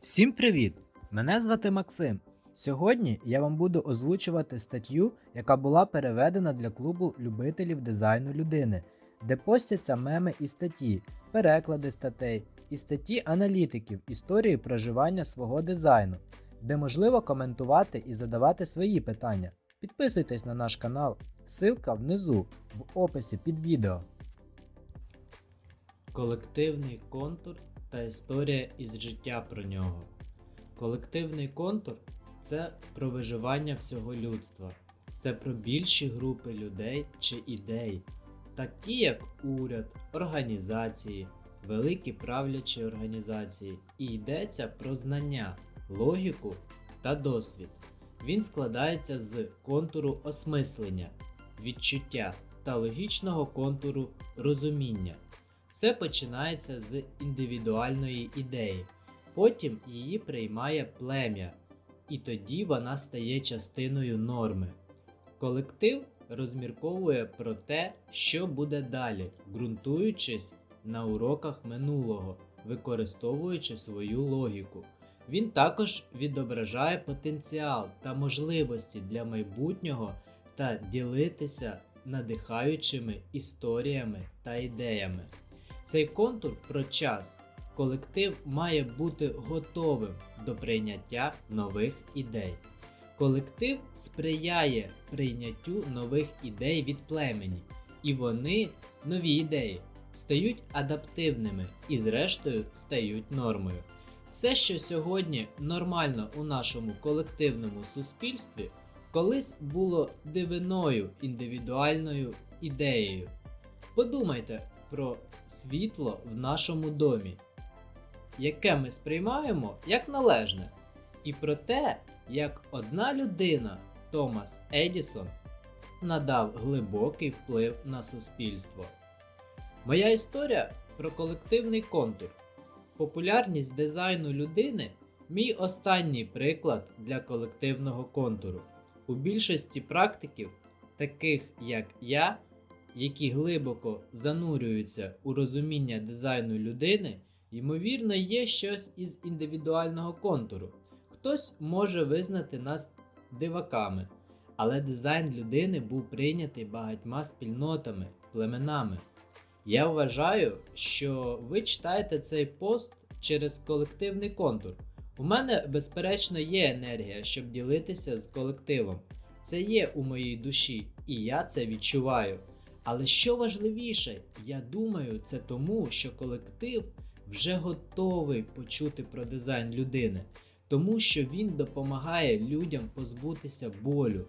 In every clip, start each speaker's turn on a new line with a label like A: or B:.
A: Всім привіт! Мене звати Максим. Сьогодні я вам буду озвучувати статтю, яка була переведена для клубу любителів дизайну людини, де постяться меми і статті, переклади статей і статті аналітиків історії проживання свого дизайну, де можливо коментувати і задавати свої питання. Підписуйтесь на наш канал, ссылка внизу в описі під відео. Колективний контур та історія із життя про нього. Колективний контур це про виживання всього людства. Це про більші групи людей чи ідей, такі як уряд, організації, великі правлячі організації, і йдеться про знання, логіку та досвід. Він складається з контуру осмислення, відчуття та логічного контуру розуміння. Все починається з індивідуальної ідеї, потім її приймає плем'я, і тоді вона стає частиною норми. Колектив розмірковує про те, що буде далі, ґрунтуючись на уроках минулого, використовуючи свою логіку. Він також відображає потенціал та можливості для майбутнього та ділитися надихаючими історіями та ідеями. Цей контур про час. Колектив має бути готовим до прийняття нових ідей. Колектив сприяє прийняттю нових ідей від племені, і вони, нові ідеї, стають адаптивними і, зрештою, стають нормою. Все, що сьогодні нормально у нашому колективному суспільстві, колись було дивиною індивідуальною ідеєю. Подумайте про світло в нашому домі, яке ми сприймаємо як належне, і про те, як одна людина, Томас Едісон, надав глибокий вплив на суспільство. Моя історія про колективний контур. Популярність дизайну людини мій останній приклад для колективного контуру. У більшості практиків, таких як я, які глибоко занурюються у розуміння дизайну людини, ймовірно, є щось із індивідуального контуру. Хтось може визнати нас диваками, але дизайн людини був прийнятий багатьма спільнотами, племенами. Я вважаю, що ви читаєте цей пост через колективний контур. У мене, безперечно, є енергія, щоб ділитися з колективом. Це є у моїй душі, і я це відчуваю. Але що важливіше, я думаю, це тому, що колектив вже готовий почути про дизайн людини, тому що він допомагає людям позбутися болю.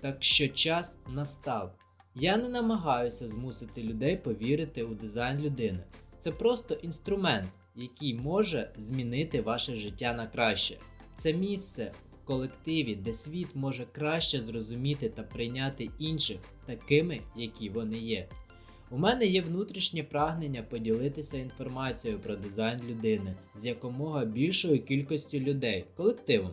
A: Так що час настав. Я не намагаюся змусити людей повірити у дизайн людини. Це просто інструмент, який може змінити ваше життя на краще. Це місце колективі, де світ може краще зрозуміти та прийняти інших такими, які вони є. У мене є внутрішнє прагнення поділитися інформацією про дизайн людини з якомога більшою кількістю людей, колективом,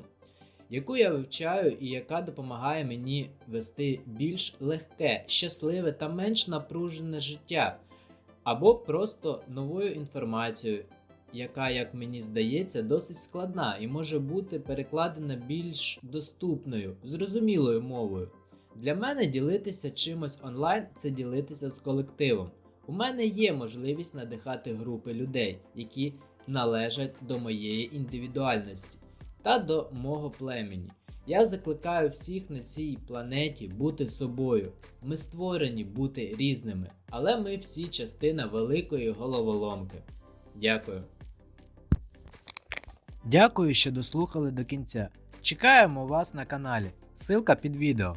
A: яку я вивчаю і яка допомагає мені вести більш легке, щасливе та менш напружене життя, або просто новою інформацією, яка, як мені здається, досить складна і може бути перекладена більш доступною, зрозумілою мовою. Для мене ділитися чимось онлайн це ділитися з колективом. У мене є можливість надихати групи людей, які належать до моєї індивідуальності та до мого племені. Я закликаю всіх на цій планеті бути собою. Ми створені бути різними, але ми всі частина великої головоломки. Дякую. Дякую, що дослухали до кінця. Чекаємо вас на каналі. Силка під відео.